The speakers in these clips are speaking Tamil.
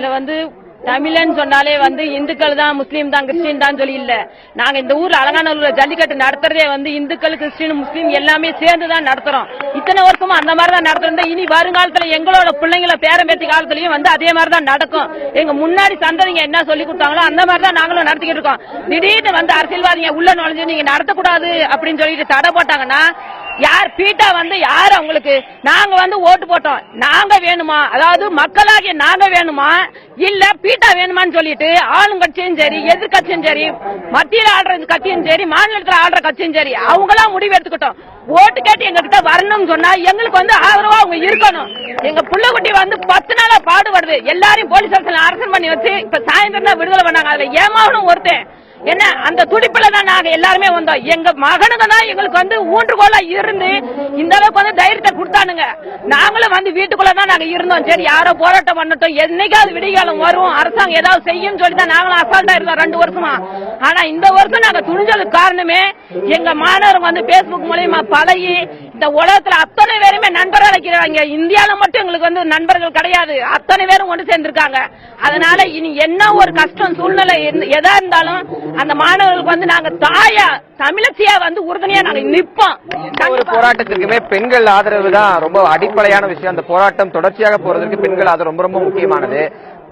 இதுல வந்து தமிழன் சொன்னாலே வந்து இந்துக்கள் தான் முஸ்லீம் தான் கிறிஸ்டின் தான் சொல்லி இல்ல. நாங்க இந்த ஊர்ல அலங்காநல்லூர்ல ஜல்லிக்கட்டு நடத்துறதே வந்து இந்துக்கள் கிறிஸ்டின் முஸ்லீம் எல்லாமே சேர்ந்து தான் நடத்துறோம். இத்தனை வருஷமும் அந்த மாதிரி தான் நடத்துறோம். இனி வருங்காலத்துல எங்களோட பிள்ளைங்கள பேரம்பேத்தி காலத்துலயும் வந்து அதே மாதிரி தான் நடக்கும். எங்க முன்னாடி சந்ததிங்க என்ன சொல்லி கொடுத்தாங்களோ அந்த மாதிரி தான் நாங்களும் நடத்திக்கிட்டு இருக்கோம். திடீர்னு வந்து அரசியல்வாதிங்க உள்ள நுழைஞ்சு நீங்க நடத்தக்கூடாது அப்படின்னு சொல்லிட்டு தடை போட்டாங்கன்னா யார் பீட்டா வந்து யார் அவங்களுக்கு? நாங்க வந்து ஓட்டு போட்டோம். நாங்க வேணுமா? அதாவது மக்களாகிய நாங்க வேணுமா? இல்ல பீட்டா வேணுமான்னு சொல்லிட்டு ஆளுங்கட்சியும் சரி எதிர்கட்சியும் சரி மத்தியில் ஆடுற கட்சியும் சரி மாநிலத்தில் ஆடுற கட்சியும் சரி அவங்களா முடிவு எடுத்துக்கிட்டோம். ஓட்டு கேட்டு எங்க கிட்ட வரணும்னு சொன்னா எங்களுக்கு வந்து ஆதரவா அவங்க இருக்கணும். எங்க புள்ளக்குட்டி வந்து பத்து நாளா பாடுபடுது. எல்லாரையும் போலீஸ் அரசு அரசன் பண்ணி வச்சு இப்ப சாயந்தரம் தான் விடுதலை பண்ணாங்க. அதுல ஏமாவனும் ஒருத்தன். என்ன அந்த துடிப்புல தான் நாங்க எல்லாருமே வந்தோம். எங்க மகனுங்க தான் எங்களுக்கு வந்து ஊன்றுகோலா இருந்து இந்த அளவுக்கு வந்து தைரியத்தை கொடுத்தானுங்க. நாங்களும் வந்து வீட்டுக்குள்ள தான் நாங்க இருந்தோம். சரி யாரோ போராட்டம் பண்ணட்டும். என்னைக்காவது விடிகாலம் வரும் அரசாங்கம் ஏதாவது செய்யும் சொல்லி தான் நாங்களும் அசால்ட்டா இருந்தோம் ரெண்டு வருஷமா. ஆனா இந்த வருஷம் நாங்க துணிஞ்சதுக்கு காரணமே எங்க மாணவர்கள் வந்து பேஸ்புக் மூலியமா பழகி இந்த உலகத்துல அத்தனை பேருமே நண்பர்கள் வைக்கிறாங்க இந்தியால மட்டும் எங்களுக்கு வந்து நண்பர்கள் கிடையாது. அத்தனை பேரும் ஒன்று சேர்ந்திருக்காங்க. அதனால இனி என்ன ஒரு கஷ்டம் சூழ்நிலை எதா இருந்தாலும் அந்த மாணவர்களுக்கு வந்து நாங்க தாயா தமிழச்சியா வந்து உறுதுணையா நாங்க நிப்போம். ஒரு போராட்டத்திற்குமே பெண்கள் ஆதரவு தான் ரொம்ப அடிப்படையான விஷயம். அந்த போராட்டம் தொடர்ச்சியாக போறதுக்கு பெண்கள் அது ரொம்ப ரொம்ப முக்கியமானது.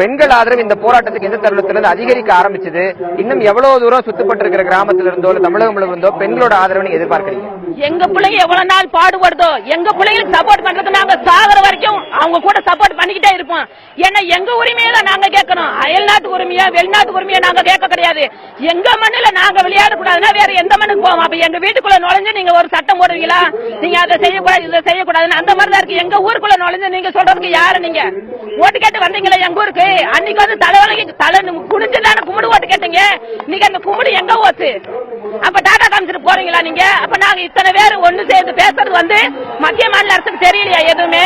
பெண்கள் ஆதரவு இந்த போராட்டத்துக்கு எந்த தருணத்திலிருந்து அதிகரிக்க ஆரம்பிச்சது? இன்னும் எவ்வளவு தூரம் சுத்தப்பட்டிருக்கிற கிராமத்துல இருந்தோ இல்ல தமிழகம் இருந்தோ பெண்களோட ஆதரவு நீங்க எதிர்பார்க்கறீங்க? எங்க பிள்ளைங்க எவ்வளவு நாள் பாடுபடுதோ எங்க பிள்ளைங்களுக்கு சப்போர்ட் பண்றது நாங்க சாகர வரைக்கும் அவங்க கூட சப்போர்ட் பண்ணிக்கிட்டே இருப்போம். ஏன்னா எங்க உரிமையில நாங்க கேட்கணும். அயல்நாட்டு உரிமையா வெளிநாட்டு உரிமையா நாங்க கேட்க கிடையாது. எங்க மண்ணுல நாங்க விளையாட கூடாதுன்னா வேற எந்த மண்ணுக்கு போவோம்? அப்ப எங்க வீட்டுக்குள்ள நுழைஞ்சு நீங்க ஒரு சட்டம் போடுவீங்களா? நீங்க அதை செய்யக்கூடாது இதை செய்யக்கூடாதுன்னு அந்த மாதிரி தான் இருக்கு. எங்க ஊருக்குள்ள நுழைஞ்சு நீங்க சொல்றதுக்கு யாரு நீங்க? ஓட்டு கேட்டு வந்தீங்களா எங்க ஊருக்கு? அன்னைக்கு வந்து தலைவலிக்கு தலை குனிஞ்சு தானே கும்பிடு ஓட்டு கேட்டீங்க? நீங்க அந்த கும்பிடு எங்க ஓட்டு அப்ப டாடா காமிச்சிட்டு போறீங்களா நீங்க? அப்ப நாங்க இத்தனை பேர் ஒண்ணு சேர்ந்து பேசுறது வந்து மத்திய மாநில அரசுக்கு தெரியலையா எதுவுமே?